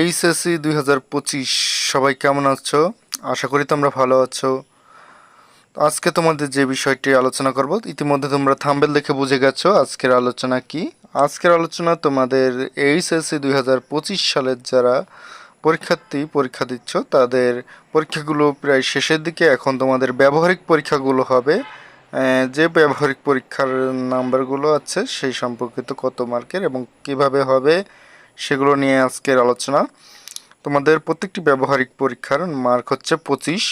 HSC দুই হাজার পঁচিশ, সবাই কেমন আছো? আশা করি তোমরা ভালো আছো। আজকে তোমাদের যে বিষয়টি আলোচনা করব, ইতিমধ্যে তোমরা থাম্বেল দেখে বুঝে গেছো আজকের আলোচনা কি। আজকের আলোচনা তোমাদের এইচএসসি দুই হাজার পঁচিশ সালের যারা পরীক্ষার্থী পরীক্ষা দিচ্ছ, তাদের পরীক্ষাগুলো প্রায় শেষের দিকে, এখন তোমাদের ব্যবহারিক পরীক্ষাগুলো হবে। যে ব্যবহারিক পরীক্ষার নাম্বারগুলো আছে, সেই সম্পর্কিত কত মার্কের এবং কীভাবে হবে সেগুলো নিয়ে আজকের আলোচনা। তোমাদের প্রত্যেকটি ব্যবহারিক পরীক্ষার মার্ক হচ্ছে পঁচিশ।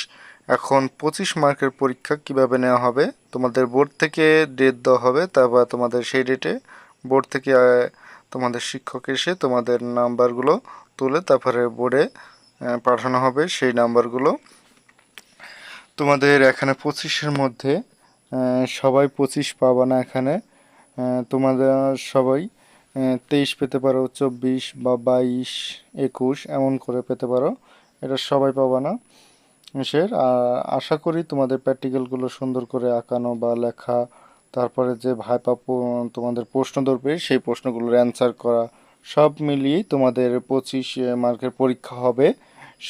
এখন পঁচিশ মার্কের পরীক্ষা কীভাবে নেওয়া হবে? তোমাদের বোর্ড থেকে ডেট দেওয়া হবে, তারপর তোমাদের সেই ডেটে বোর্ড থেকে তোমাদের শিক্ষক এসে তোমাদের নাম্বারগুলো তুলে তারপরে বোর্ডে পাঠানো হবে সেই নাম্বারগুলো তোমাদের এখানে পঁচিশের মধ্যে সবাই পঁচিশ পাবা না এখানে। তোমাদের সবাই তেইশ পেতে পারো, চব্বিশ বা বাইশ, একুশ, এমন করে পেতে পারো। এটা সবাই পাবা না সের আশা করি তোমাদের প্র্যাকটিক্যালগুলো সুন্দর করে আঁকানো বা লেখা, তারপরে যে ভাইপা তোমাদের প্রশ্ন ধরবে, সেই প্রশ্নগুলোর অ্যান্সার করা, সব মিলিয়েই তোমাদের পঁচিশ মার্কের পরীক্ষা হবে।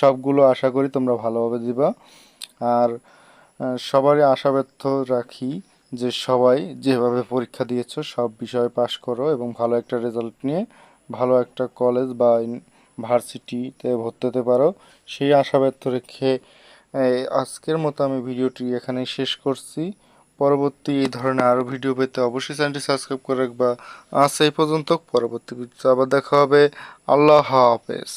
সবগুলো আশা করি তোমরা ভালোভাবে দিবা। আর সবারই আশা ব্যর্থ রাখি। যে সবাই যেভাবে পরীক্ষা দিয়েছ, সব বিষয়ে পাশ করো এবং ভালো একটা রেজাল্ট নিয়ে ভালো একটা কলেজ বা ভার্সিটিতে ভর্তি হতে পারো। সেই আশা ব্যর্থ রেখে আজকের মতো আমি ভিডিওটি এখানে শেষ করছি। পরবর্তী এই ধরনের আরও ভিডিও পেতে অবশ্যই চ্যানেলটি সাবস্ক্রাইব করে রাখবা। আজ এই পর্যন্ত, পরবর্তী আবার দেখা হবে। আল্লাহ হাফেজ।